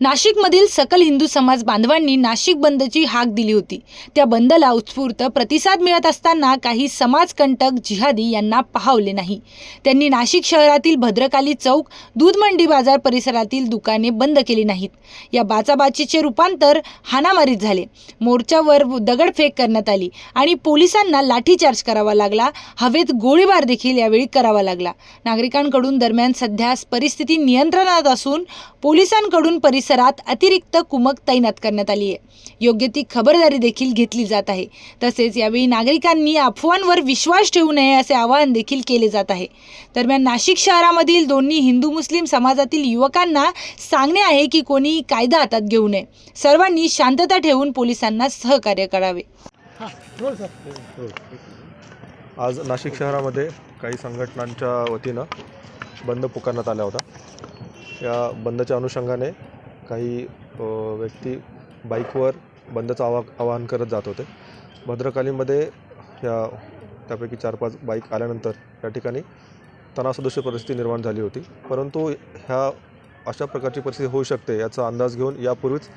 नाशिकमधील सकल हिंदू समाज बांधवांनी नाशिक बंदची हाक दिली होती. त्या बंदला उत्स्फूर्त प्रतिसाद मिळत असताना काही समाजकंटक जिहादी यांना पाहावले नाही. त्यांनी नाशिक शहरातील भद्रकाली चौक दूध मंडी बाजार परिसरातील दुकाने बंद केली नाहीत. या बाचाबाचीचे रूपांतर हाणामारीत झाले. मोर्चावर दगडफेक करण्यात आली आणि पोलिसांना लाठीचार्ज करावा लागला. हवेत गोळीबार देखील यावेळी करावा लागला. नागरिकांकडून दरम्यान सध्या परिस्थिती नियंत्रणात असून पोलिसांकडून परिसरात अतिरिक्त कुमक तैनात करण्यात आली आहे. योग्य ती खबरदारी देखील घेतली जात आहे. तसेच यावेळी नागरिकांनी अफवांवर विश्वास ठेवू नये असे आवाहन देखील केले जात आहे. दरम्यान नाशिक शहरामधील दोन्ही हिंदू मुस्लिम समाजातील युवकांना सांगणे आहे की कोणी कायदा हातात घेऊ नये. सर्वांनी शांतता ठेवून पोलिसांना सहकार्य करावे. आज नाशिक शहरामध्ये काही संघटनांच्या वतीनं बंद पुकारण्यात आला होता या बंदच्या अनुषंगाने काही व्यक्ती बाईकवर बंदचं आवा आवाहन करत जात होते. भद्रकालीमध्ये ह्या त्यापैकी चार पाच बाईक आल्यानंतर या ठिकाणी तणावसदृश्य परिस्थिती निर्माण झाली होती. परंतु ह्या अशा प्रकारची परिस्थिती होऊ शकते याचा अंदाज घेऊन यापूर्वीच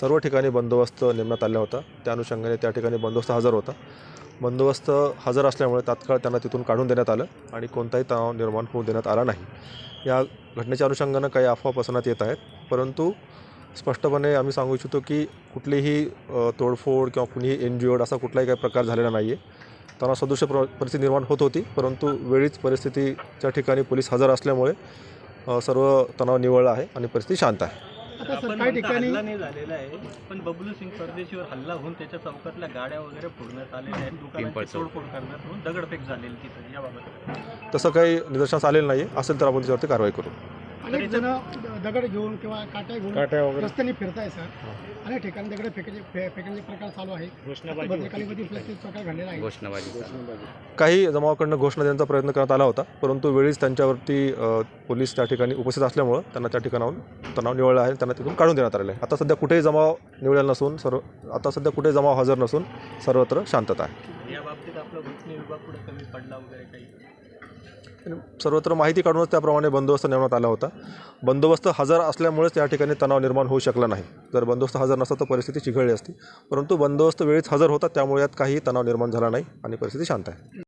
सर्व ठिकाणी बंदोबस्त नेमण्यात आला होता. त्या अनुषंगाने त्या ठिकाणी बंदोबस्त हजर होता. बंदोबस्त हजर असल्यामुळे तात्काळ त्यांना तिथून काढून देण्यात आलं आणि कोणताही तणाव निर्माण होऊ देण्यात आला नाही. या घटनेच्या अनुषंगानं काही अफवा पसरण्यात येत आहेत. परंतु स्पष्टपणे आम्ही सांगू इच्छितो की कुठलीही तोडफोड किंवा कुणीही एनजीओड असा कुठलाही काही प्रकार झालेला नाही आहे त्यांना सदृश प्र परिस्थिती निर्माण होत होती. परंतु वेळीच परिस्थितीच्या ठिकाणी पोलीस हजर असल्यामुळे सर्व तणाव निवळला आहे आणि परिस्थिती शांत आहे. आता सर आपण काही म्हणता ठिकाणी हल्ला नाही झालेला आहे पण बबलू सिंग परदेशीवर हल्ला होऊन त्याच्या चौकातल्या गाड्या वगैरे फोडण्यात आलेल्या आहेत. दुकानाची तोडफोड करण्यात होऊन दगडफेक झालेली तिथं याबाबत तसं काही निदर्शनास आलेलं नाही असेल तर आपण त्याच्यावरती कारवाई करू. अनेक जण दगड घेऊन किंवा काट्या घेऊन रस्त्याने फिरताय सर. अनेक ठिकाणी दगड फेकायचे फे- फेकण्याचे प्रकार चालू आहे भद्रकालीमध्ये तेच प्रकार घडलेला आहे. काही जमावाकडनं घोषणा देण्याचा प्रयत्न करण्यात आला होता परंतु वेळीच त्यांच्यावरती अ, पोलीस त्या ठिकाणी उपस्थित असल्यामुळं त्यांना त्या ठिकाणाहून तणाव निवळला आहे त्यांना तिथून काढून देण्यात आलेलं आहे. आता सध्या कुठेही जमाव निवळलेला नसून सर्व आता सध्या कुठेही जमाव हजर नसून सर्वत्र शांतता आहे. या बाबतीत आपला घटने विभाग पुढे कमी पडला वगैरे काही? सर्वत्र माहिती काढूनच त्याप्रमाणे बंदोबस्त नेमण्यात आला होता. बंदोबस्त हजर असल्यामुळेच त्या ठिकाणी तणाव निर्माण होऊ शकला नाही. जर बंदोबस्त हजर नसता तर परिस्थिती चिघळली असती. परंतु बंदोबस्त वेळीच हजर होता त्यामुळे यात काही तणाव निर्माण झाला नाही आणि परिस्थिती शांत आहे.